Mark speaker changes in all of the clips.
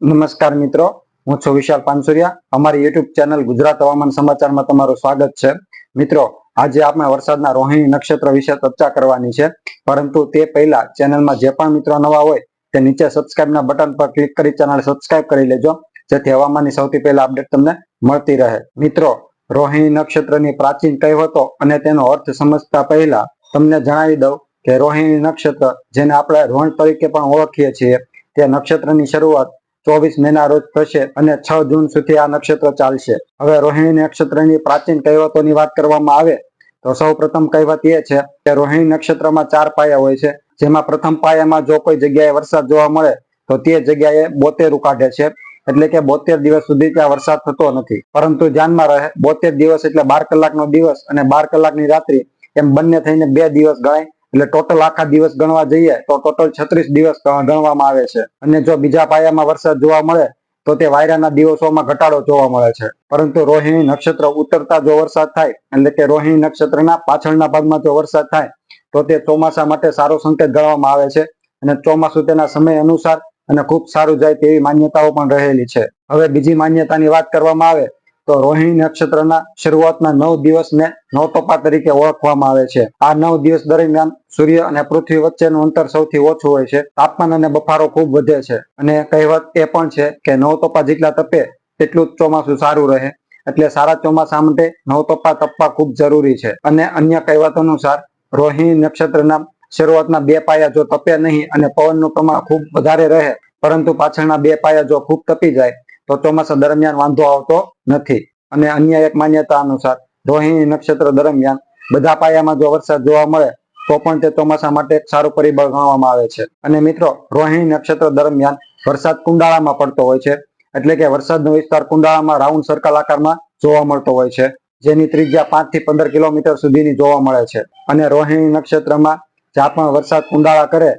Speaker 1: નમસ્કાર મિત્રો, હું છું વિશાલ પાનસુરિયા. અમારી યુટ્યુબ ચેનલ ગુજરાત હવામાન સમાચારમાં તમારું સ્વાગત છે. મિત્રો, આજે આપણે વરસાદના રોહિણી નક્ષત્ર વિશે ચર્ચા કરવાની છે. પરંતુ તે પહેલા ચેનલમાં જે પણ મિત્રો નવા હોય, તે નીચે સબસ્ક્રાઇબના બટન પર ક્લિક કરી ચેનલ સબસ્ક્રાઇબ કરી લેજો. જેથી હવામાનની સૌથી પહેલા અપડેટ તમને મળતી રહે. મિત્રો, રોહિણી નક્ષત્રની પ્રાચીન કહેવતો અને તેનો અર્થ સમજતા પહેલા તમને જણાવી દઉં કે રોહિણી નક્ષત્ર, જેને આપણે રોહણ તરીકે પણ ઓળખીએ છીએ, તે નક્ષત્રની શરૂઆત ચોવીસ મેના રોજ થશે અને છ જૂન સુધી આ નક્ષત્ર ચાલશે. હવે રોહિણી નક્ષત્રની પ્રાચીન કહેવતોની વાત કરવામાં આવે, તો સૌ પ્રથમ કહેવત એ છે કે રોહિણી નક્ષત્રમાં ચાર પાયા હોય છે. જેમાં પ્રથમ પાયામાં જો કોઈ જગ્યાએ વરસાદ જોવા મળે, તો તે જગ્યાએ બોતેરું કાઢે છે. એટલે કે બોતેર દિવસ સુધી ત્યાં વરસાદ થતો નથી. પરંતુ ધ્યાનમાં રહે, બોતેર દિવસ એટલે બાર કલાકનો દિવસ અને બાર કલાકની રાત્રિ એમ બંને થઈને બે દિવસ ગણાય એટલે ટોટલ આખા દિવસ ગણવા જઈએ તો ટોટલ છત્રીસ દિવસ ગણવામાં આવે છે. અને જો બીજા પાયામાં વરસાદ જોવા મળે, તો તે વાયરાના દિવસોમાં ઘટાડો જોવા મળે છે. પરંતુ રોહિણી નક્ષત્ર ઉતરતા જો વરસાદ થાય, એટલે કે રોહિણી નક્ષત્રના પાછળના ભાગમાં જો વરસાદ થાય, તો તે ચોમાસા માટે સારો સંકેત ગણવામાં આવે છે. અને ચોમાસું તેના સમય અનુસાર અને ખૂબ સારું જાય તેવી માન્યતાઓ પણ રહેલી છે. હવે બીજી માન્યતાની વાત કરવામાં આવે તો રોહિણી નક્ષત્રના શરૂઆતના નવ દિવસને નવતોપા તરીકે ઓળખવામાં આવે છે. આ નવ દિવસ દરમિયાન સૂર્ય અને પૃથ્વી વચ્ચેનું અંતર સૌથી ઓછું હોય છે. તાપમાન અને બફારો ખૂબ વધે છે. અને કહેવત એ પણ છે કે નવતોપા જેટલા તપે તેટલું જ ચોમાસું સારું રહે. એટલે સારા ચોમાસા માટે નવતોપા તપવા ખૂબ જરૂરી છે. અને અન્ય કહેવત અનુસાર રોહિણી નક્ષત્રના શરૂઆતના બે પાયા જો તપે નહીં અને પવનનું પ્રમાણ ખૂબ વધારે રહે, પરંતુ પાછળના બે પાયા જો ખૂબ તપી જાય તો ચોમાસા દરમિયાન વાંધો આવતો નથી. અને અન્ય એક માન્યતા અનુસાર રોહિણી નક્ષત્ર દરમિયાન બધા પાયામાં જો વરસાદ જોવા મળે, તો પણ તે ચોમાસા માટે એક સારું પરિબળ ગણવામાં આવે છે. અને મિત્રો, રોહિણી નક્ષત્ર દરમિયાન વરસાદ કુંડાળામાં પડતો હોય છે. એટલે કે વરસાદનો વિસ્તાર કુંડાળામાં રાઉન્ડ સર્કલ આકારમાં જોવા મળતો હોય છે. જેની ત્રિજ્યા પાંચથી પંદર કિલોમીટર સુધીની જોવા મળે છે. અને રોહિણી નક્ષત્રમાં જ્યાં પણ વરસાદ કુંડાળા કરે,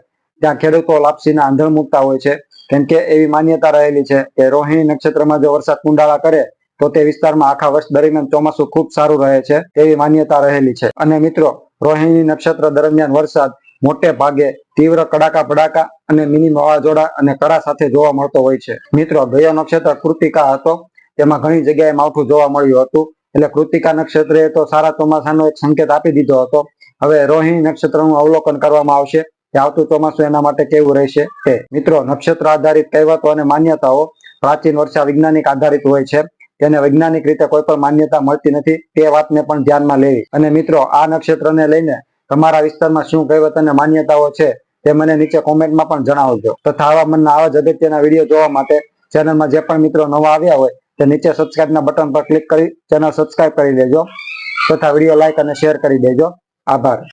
Speaker 1: ત્યાં ખેડૂતો લાપસીના આંધણ મૂકતા હોય છે. કેમ કે એવી માન્યતા રહેલી છે કે રોહિણી નક્ષત્રમાં જો વરસાદ કુંડાળા કરે, તો તે વિસ્તારમાં આખા વર્ષ દરમિયાન ચોમાસું ખૂબ સારું રહે છે તેવી માન્યતા રહેલી છે. અને મિત્રો, રોહિણી નક્ષત્ર દરમિયાન વરસાદ મોટે ભાગે તીવ્ર કડાકા ભડાકા અને મિની વાવાઝોડા અને કરા સાથે જોવા મળતો હોય છે. મિત્રો, ગયો નક્ષત્ર કૃતિકા હતો. તેમાં ઘણી જગ્યાએ માવઠું જોવા મળ્યું હતું. એટલે કૃતિકા નક્ષત્રે તો સારા ચોમાસાનો એક સંકેત આપી દીધો હતો. હવે રોહિણી નક્ષત્રનું અવલોકન કરવામાં આવશે. આવતું ચોમાસું એના માટે કેવું રહેશે તે મિત્રો નક્ષત્ર આધારિત કહેવતો અને માન્યતાઓ પ્રાચીન વર્ષા વૈજ્ઞાનિક આધારિત હોય છે. તેને વૈજ્ઞાનિક રીતે કોઈ પણ માન્યતા મળતી નથી. તે વાતને પણ ધ્યાનમાં લેવી. અને મિત્રો આ નક્ષત્રને લઈને તમારા વિસ્તારમાં શું કહેવત અને માન્યતાઓ છે તે મને નીચે કોમેન્ટમાં પણ જણાવજો. તથા હવામાનના આવા જ અગત્યના વીડિયો જોવા માટે ચેનલમાં જે પણ મિત્રો નવા આવ્યા હોય તે નીચે સબસ્ક્રાઇબના બટન પર ક્લિક કરી ચેનલ સબસ્ક્રાઇબ કરી લેજો. તથા વીડિયો લાઇક અને શેર કરી દેજો. આભાર.